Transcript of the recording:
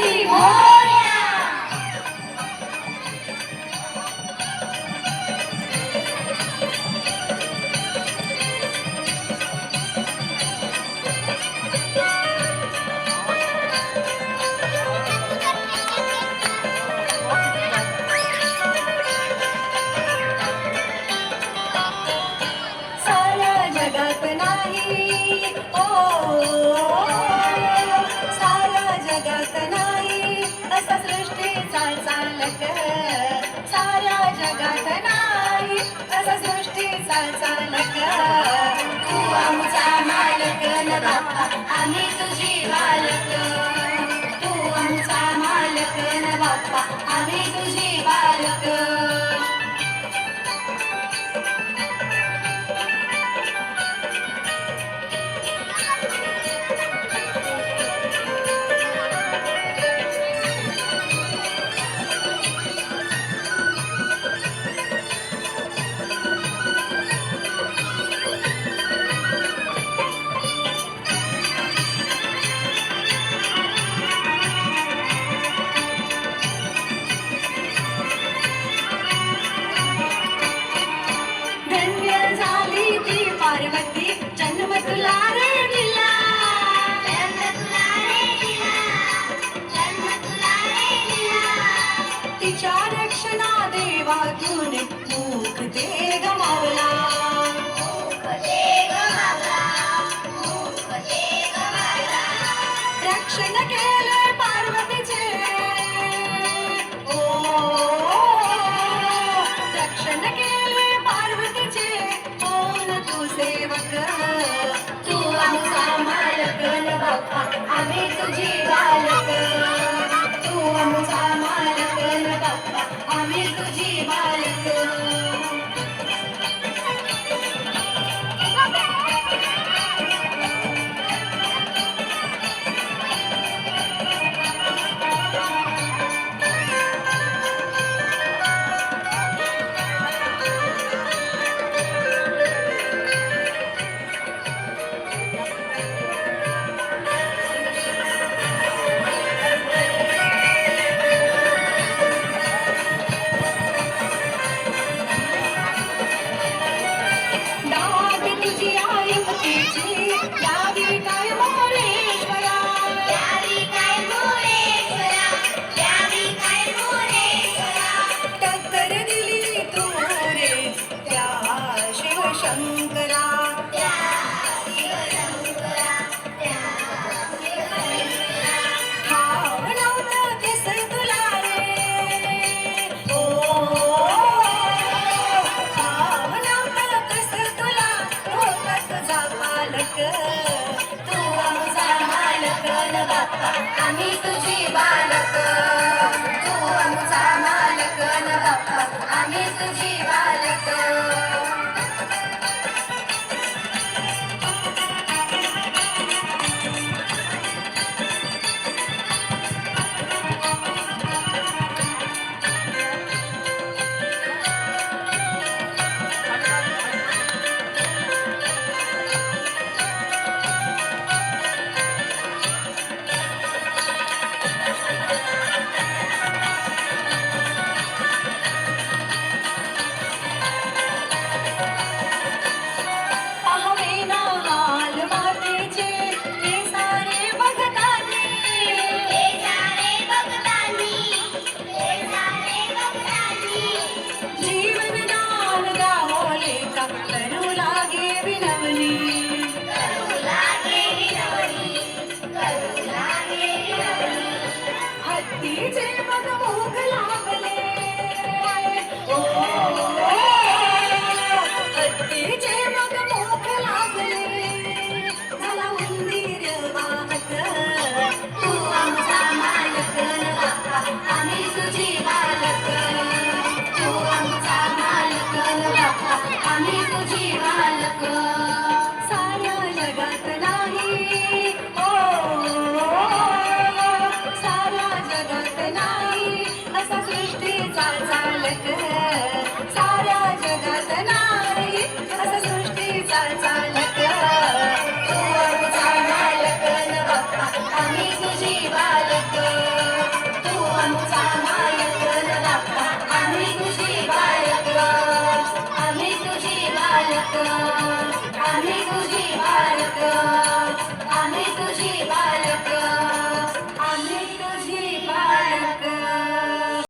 一博 आम्ही तुझी वाल वाकून मूक ते गमावला ओ रक्षण केले पार्वतीचे. कोण तू सेवक? तू आमचा मालक बाप्पा आम्ही तुझी ਕਿਤੇ ਆਈ ਮੁਕੀ ਜੀ आम्ही तुझी बालक. तू आमचा Música